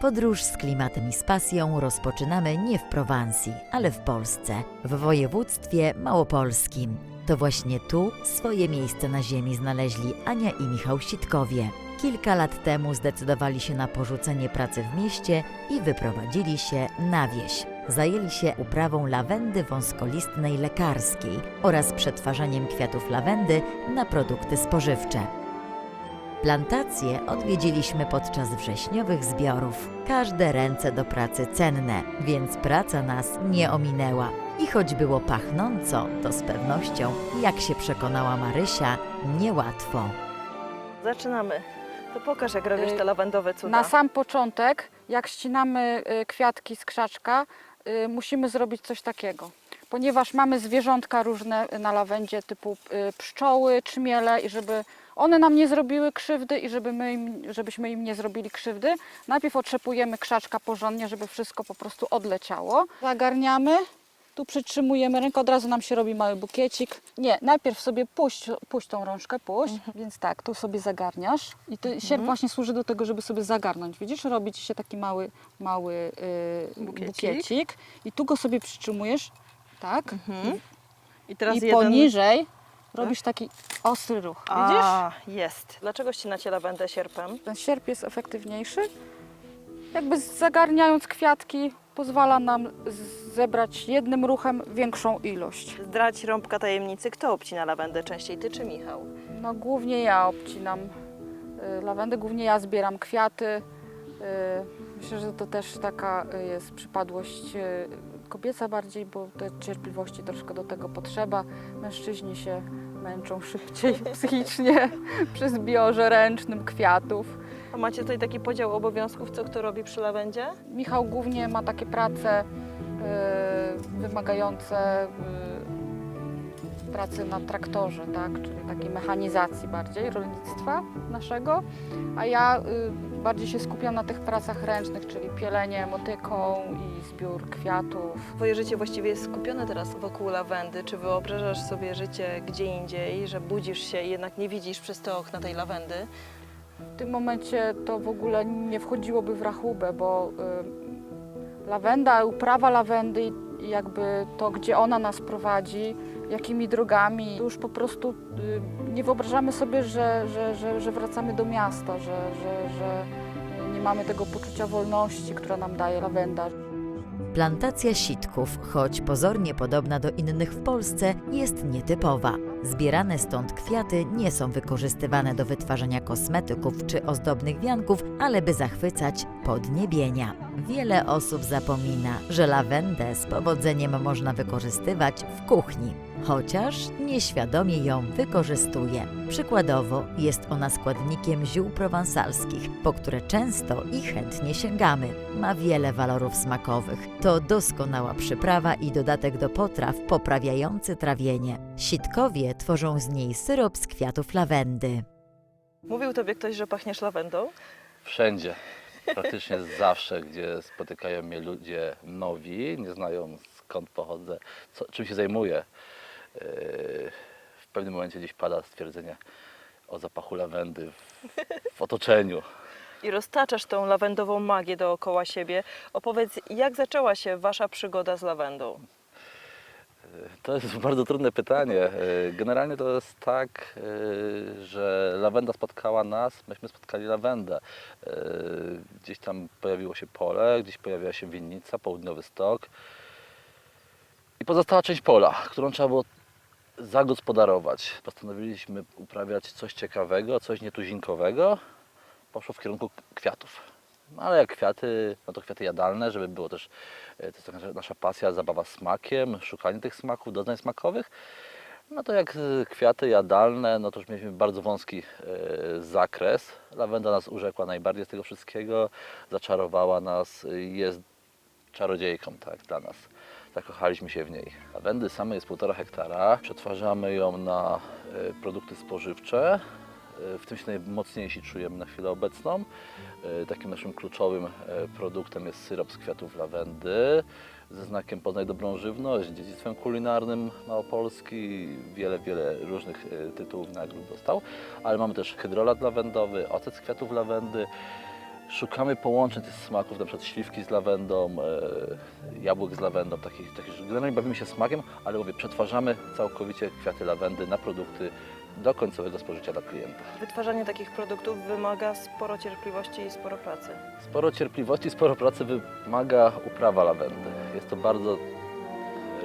Podróż z klimatem i z pasją rozpoczynamy nie w Prowansji, ale w Polsce, w województwie małopolskim. To właśnie tu swoje miejsce na ziemi znaleźli Ania i Michał Sitkowie. Kilka lat temu zdecydowali się na porzucenie pracy w mieście i wyprowadzili się na wieś. Zajęli się uprawą lawendy wąskolistnej lekarskiej oraz przetwarzaniem kwiatów lawendy na produkty spożywcze. Plantację odwiedziliśmy podczas wrześniowych zbiorów. Każde ręce do pracy cenne, więc praca nas nie ominęła. I choć było pachnąco, to z pewnością, jak się przekonała Marysia, niełatwo. Zaczynamy. To pokaż, jak robisz Y, te lawendowe cuda. Na sam początek, jak ścinamy y, kwiatki z krzaczka, y, musimy zrobić coś takiego. Ponieważ mamy zwierzątka różne na lawendzie, typu y, pszczoły, czmiele, i żeby one nam nie zrobiły krzywdy i żeby my im, żebyśmy im nie zrobili krzywdy, najpierw otrzepujemy krzaczka porządnie, żeby wszystko po prostu odleciało. Zagarniamy, tu przytrzymujemy rękę, od razu nam się robi mały bukiecik. Nie, najpierw sobie puść, puść tą rączkę, puść, więc tak, tu sobie zagarniasz i to sierp właśnie służy do tego, żeby sobie zagarnąć. Widzisz, robi ci się taki mały, mały yy, Bukiecik. bukiecik. i tu go sobie przytrzymujesz, tak, Mhm. I teraz i jeden... Tak? poniżej robisz taki ostry ruch, widzisz? A, jest. Dlaczego ścinacie lawendę sierpem? Ten sierp jest efektywniejszy. Jakby zagarniając kwiatki pozwala nam z- zebrać jednym ruchem większą ilość. Zdrać rąbka tajemnicy, kto obcina lawendę częściej, ty czy Michał? No głównie ja obcinam y, lawendę, głównie ja zbieram kwiaty. Y, Myślę, że to też taka y, jest przypadłość y, kobieca bardziej, bo te cierpliwości troszkę do tego potrzeba. Mężczyźni się męczą szybciej psychicznie przy zbiorze ręcznym kwiatów. A macie tutaj taki podział obowiązków, co kto robi przy lawendzie? Michał głównie ma takie prace y, wymagające y, pracy na traktorze, tak? czyli takiej mechanizacji bardziej rolnictwa naszego, a ja y, bardziej się skupiam na tych pracach ręcznych, czyli pielenie motyką i zbiór kwiatów. Twoje życie właściwie jest skupione teraz wokół lawendy. Czy wyobrażasz sobie życie gdzie indziej, że budzisz się i jednak nie widzisz przez te okna tej lawendy? W tym momencie to w ogóle nie wchodziłoby w rachubę, bo y, lawenda, uprawa lawendy i jakby to, gdzie ona nas prowadzi, jakimi drogami, już po prostu y, nie wyobrażamy sobie, że, że, że, że wracamy do miasta, że, że, że nie mamy tego poczucia wolności, która nam daje lawenda. Plantacja sitków, choć pozornie podobna do innych w Polsce, jest nietypowa. Zbierane stąd kwiaty nie są wykorzystywane do wytwarzania kosmetyków czy ozdobnych wianków, ale by zachwycać podniebienia. Wiele osób zapomina, że lawendę z powodzeniem można wykorzystywać w kuchni, chociaż nieświadomie ją wykorzystuje. Przykładowo jest ona składnikiem ziół prowansalskich, po które często i chętnie sięgamy. Ma wiele walorów smakowych. To doskonała przyprawa i dodatek do potraw poprawiający trawienie. Sitkowie tworzą z niej syrop z kwiatów lawendy. Mówił tobie ktoś, że pachniesz lawendą? Wszędzie. Praktycznie zawsze, gdzie spotykają mnie ludzie nowi, nie znają skąd pochodzę, co, czym się zajmuję. W pewnym momencie gdzieś pada stwierdzenie o zapachu lawendy w, w otoczeniu. I roztaczasz tą lawendową magię dookoła siebie. Opowiedz, jak zaczęła się wasza przygoda z lawendą? To jest bardzo trudne pytanie. Generalnie to jest tak, że lawenda spotkała nas, myśmy spotkali lawendę. Gdzieś tam pojawiło się pole, gdzieś pojawiła się winnica, południowy stok. I pozostała część pola, którą trzeba było zagospodarować. Postanowiliśmy uprawiać coś ciekawego, coś nietuzinkowego. Poszło w kierunku kwiatów. No, ale jak kwiaty, no to kwiaty jadalne, żeby było też, e, to jest nasza- pasja, zabawa smakiem, szukanie tych smaków, doznań smakowych. No to jak e, kwiaty jadalne, no to już mieliśmy bardzo wąski e, zakres. Lawenda nas urzekła najbardziej z tego wszystkiego, zaczarowała nas, jest czarodziejką tak, dla nas. Zakochaliśmy się w niej. Lawendy same jest 1,5 hektara. Przetwarzamy ją na e, produkty spożywcze. E, W tym się najmocniejsi czujemy na chwilę obecną. E, Takim naszym kluczowym produktem jest syrop z kwiatów lawendy ze znakiem Poznaj dobrą żywność, dziedzictwem kulinarnym Małopolski. Wiele, wiele różnych tytułów nagród dostał. Ale mamy też hydrolat lawendowy, ocet z kwiatów lawendy. Szukamy połączeń tych smaków, na przykład śliwki z lawendą, e, jabłek z lawendą, takich, takich, generalnie bawimy się smakiem, ale mówię, przetwarzamy całkowicie kwiaty lawendy na produkty do końcowego spożycia dla klienta. Wytwarzanie takich produktów wymaga sporo cierpliwości i sporo pracy. Sporo cierpliwości, sporo pracy wymaga uprawa lawendy. Jest to bardzo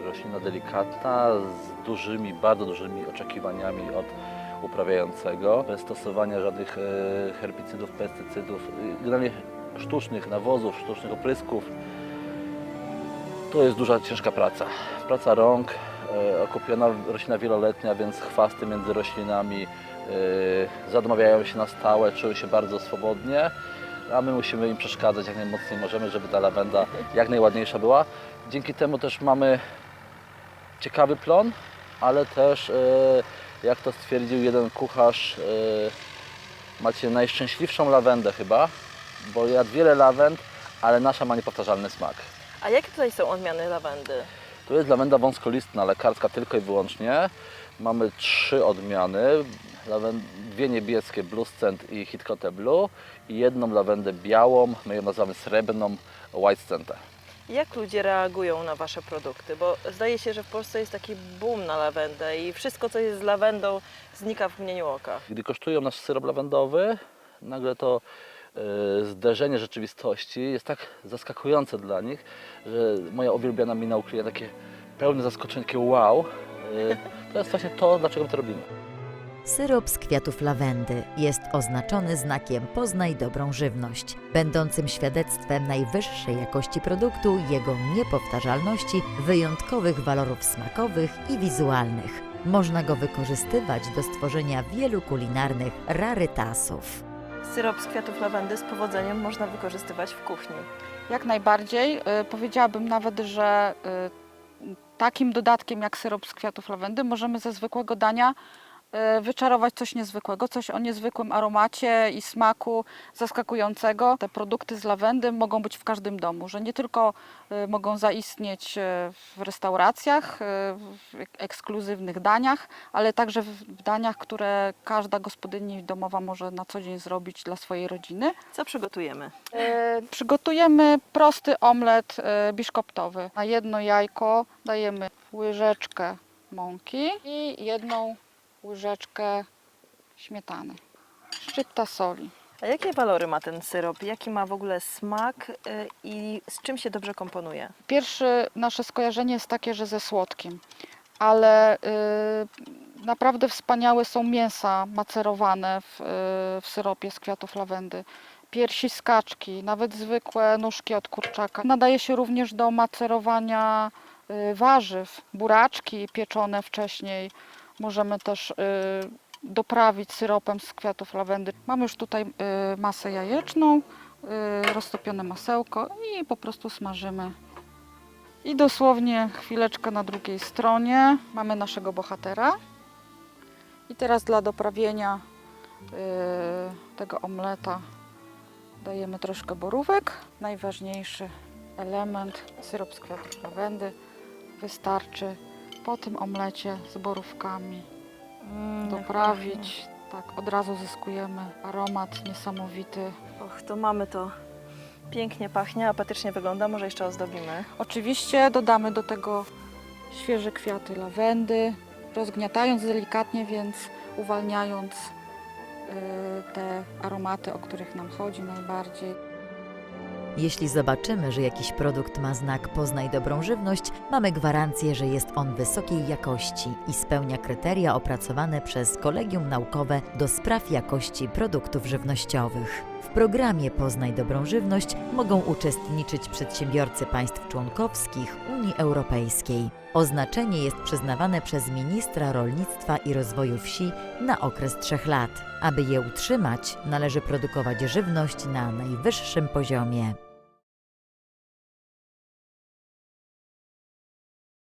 roślina delikatna, z dużymi, bardzo dużymi oczekiwaniami od uprawiającego, bez stosowania żadnych e, herbicydów, pestycydów, e, generalnie sztucznych nawozów, sztucznych oprysków. To jest duża, ciężka praca. Praca rąk, e, okupiona roślina wieloletnia, więc chwasty między roślinami zadmawiają się na stałe, czują się bardzo swobodnie, a my musimy im przeszkadzać jak najmocniej możemy, żeby ta lawenda jak najładniejsza była. Dzięki temu też mamy ciekawy plon, ale też, jak to stwierdził jeden kucharz, e, macie najszczęśliwszą lawendę chyba, bo jadł wiele lawend, ale nasza ma niepowtarzalny smak. A jakie tutaj są odmiany lawendy? Tu jest lawenda wąskolistna, lekarska tylko i wyłącznie. Mamy trzy odmiany. Dwie niebieskie, Blue Scent i Hitkote Blue i jedną lawendę białą, my ją nazywamy srebrną, White Scentę. Jak ludzie reagują na Wasze produkty? Bo zdaje się, że w Polsce jest taki boom na lawendę i wszystko, co jest z lawendą, znika w mgnieniu oka. Gdy kosztują nasz syrop lawendowy, nagle to e, zderzenie rzeczywistości jest tak zaskakujące dla nich, że moja uwielbiana mina ukryje takie pełne zaskoczenie, takie wow. E, to jest właśnie to, dlaczego my to robimy. Syrop z kwiatów lawendy jest oznaczony znakiem Poznaj dobrą żywność, będącym świadectwem najwyższej jakości produktu, jego niepowtarzalności, wyjątkowych walorów smakowych i wizualnych. Można go wykorzystywać do stworzenia wielu kulinarnych rarytasów. Syrop z kwiatów lawendy z powodzeniem można wykorzystywać w kuchni. Jak najbardziej. Y, Powiedziałabym nawet, że y, takim dodatkiem jak syrop z kwiatów lawendy możemy ze zwykłego dania wyczarować coś niezwykłego, coś o niezwykłym aromacie i smaku zaskakującego. Te produkty z lawendy mogą być w każdym domu, że nie tylko y, mogą zaistnieć y, w restauracjach, w ek- ekskluzywnych daniach, ale także w daniach, które każda gospodyni domowa może na co dzień zrobić dla swojej rodziny. Co przygotujemy? E, Przygotujemy prosty omlet e, biszkoptowy. Na jedno jajko dajemy łyżeczkę mąki i jedną łyżeczkę śmietany. Szczypta soli. A jakie walory ma ten syrop? Jaki ma w ogóle smak y, i z czym się dobrze komponuje? Pierwsze nasze skojarzenie jest takie, że ze słodkim, ale y, naprawdę wspaniałe są mięsa macerowane w, y, w syropie z kwiatów lawendy. Piersi z kaczki, nawet zwykłe nóżki od kurczaka. Nadaje się również do macerowania y, warzyw, buraczki pieczone wcześniej. Możemy też y, doprawić syropem z kwiatów lawendy. Mamy już tutaj y, masę jajeczną, y, roztopione masełko i po prostu smażymy. I dosłownie chwileczkę na drugiej stronie mamy naszego bohatera. I teraz dla doprawienia tego omleta dajemy troszkę borówek. Najważniejszy element, syrop z kwiatów lawendy, wystarczy po tym omlecie z borówkami Mm, doprawić. Tak, od razu zyskujemy aromat niesamowity. Och, to mamy to. Pięknie pachnie, apetycznie wygląda. Może jeszcze ozdobimy. Oczywiście dodamy do tego świeże kwiaty lawendy, rozgniatając delikatnie, więc uwalniając y, te aromaty, o których nam chodzi najbardziej. Jeśli zobaczymy, że jakiś produkt ma znak Poznaj dobrą żywność, mamy gwarancję, że jest on wysokiej jakości i spełnia kryteria opracowane przez Kolegium Naukowe do spraw jakości produktów żywnościowych. W programie Poznaj dobrą żywność mogą uczestniczyć przedsiębiorcy państw członkowskich Unii Europejskiej. Oznaczenie jest przyznawane przez ministra rolnictwa i rozwoju wsi na okres trzech lat. Aby je utrzymać, należy produkować żywność na najwyższym poziomie.